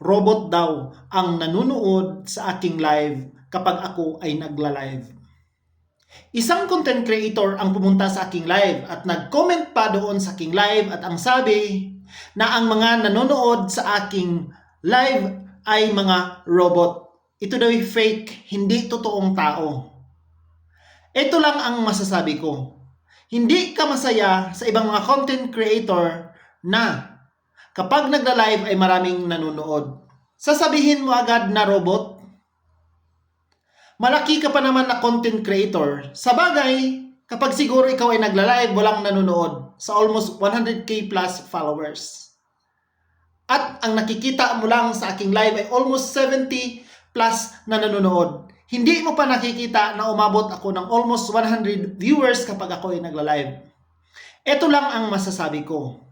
robot daw ang nanunood sa aking live kapag ako ay nagla-live. Isang content creator ang pumunta sa aking live at nag-comment pa doon sa aking live at ang sabi na ang mga nanonood sa aking live ay mga robot. Ito daw ay fake, hindi totoong tao. Ito lang ang masasabi ko. Hindi ka masaya sa ibang mga content creator na kapag nagla-live ay maraming nanonood. Sasabihin mo agad na robot? Malaki ka pa naman na content creator. Sa bagay, kapag siguro ikaw ay nagla-live, walang nanonood sa almost 100k plus followers. At ang nakikita mo lang sa aking live ay almost 70 plus na nanonood. Hindi mo pa nakikita na umabot ako ng almost 100 viewers kapag ako ay nagla-live. Ito lang ang masasabi ko.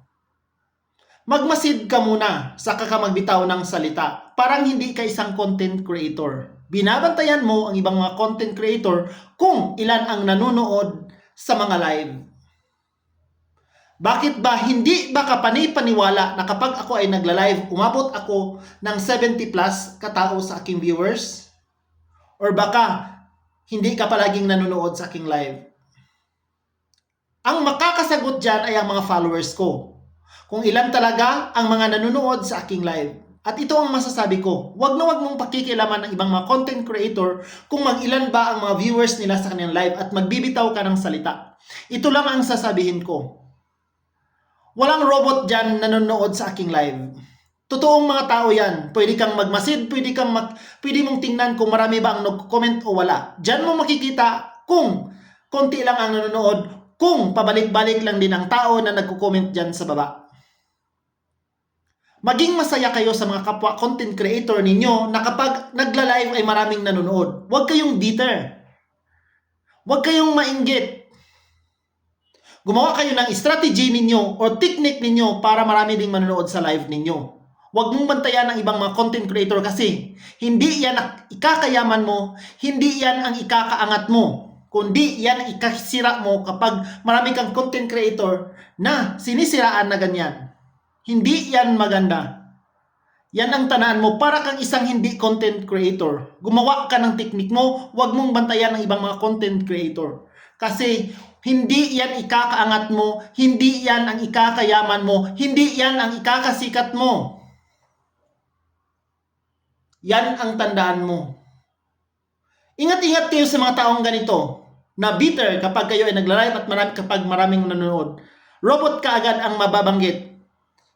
Magmasid ka muna saka ka magbitaw ng salita. Parang hindi ka isang content creator. Binabantayan mo ang ibang mga content creator kung ilan ang nanonood sa mga live. Bakit ba hindi ba ka panipaniwala na kapag ako ay nagla-live, umabot ako ng 70 plus katao sa aking viewers? Or baka hindi ka palaging nanonood sa aking live? Ang makakasagot dyan ay ang mga followers ko. Kung ilan talaga ang mga nanonood sa aking live. At ito ang masasabi ko, wag na wag mong pakikilaman ng ibang mga content creator kung mag-ilan ba ang mga viewers nila sa kanilang live at magbibitaw ka ng salita. Ito lang ang sasabihin ko. Walang robot dyan nanonood sa aking live. Totoong mga tao yan. Pwede kang magmasid, pwede, kang mag, pwede mong tingnan kung marami ba ang nag-comment o wala. Diyan mo makikita kung konti lang ang nanonood, kung pabalik-balik lang din ang tao na nagko-comment dyan sa baba. Maging masaya kayo sa mga kapwa content creator ninyo na kapag nagla-live ay maraming nanonood. Huwag kayong bitter. Huwag kayong mainggit. Gumawa kayo ng strategy ninyo o technique ninyo para marami ding manonood sa live ninyo. Huwag mong bantayan ang ibang mga content creator kasi hindi yan ang ikakayaman mo, hindi yan ang ikakaangat mo, kundi yan ang ikasira mo kapag marami kang content creator na sinisiraan na ganyan. Hindi yan maganda. Yan ang tanaan mo para kang isang hindi content creator. Gumawa ka ng technique mo, huwag mong bantayan ng ibang mga content creator. Kasi hindi yan ikakaangat mo, hindi yan ang ikakayaman mo, hindi yan ang ikakasikat mo. Yan ang tandaan mo. Ingat-ingat kayo sa mga taong ganito na bitter kapag kayo ay nagla-live at marami, kapag maraming nanonood. Robot ka agad ang mababanggit.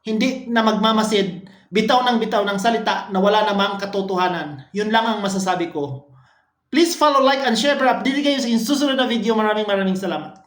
Hindi na magmamasid, bitaw ng bitaw ng salita na wala namang katotohanan. Yun lang ang masasabi ko. Please follow, like, and share para update kayo sa susunod na video. Maraming maraming salamat.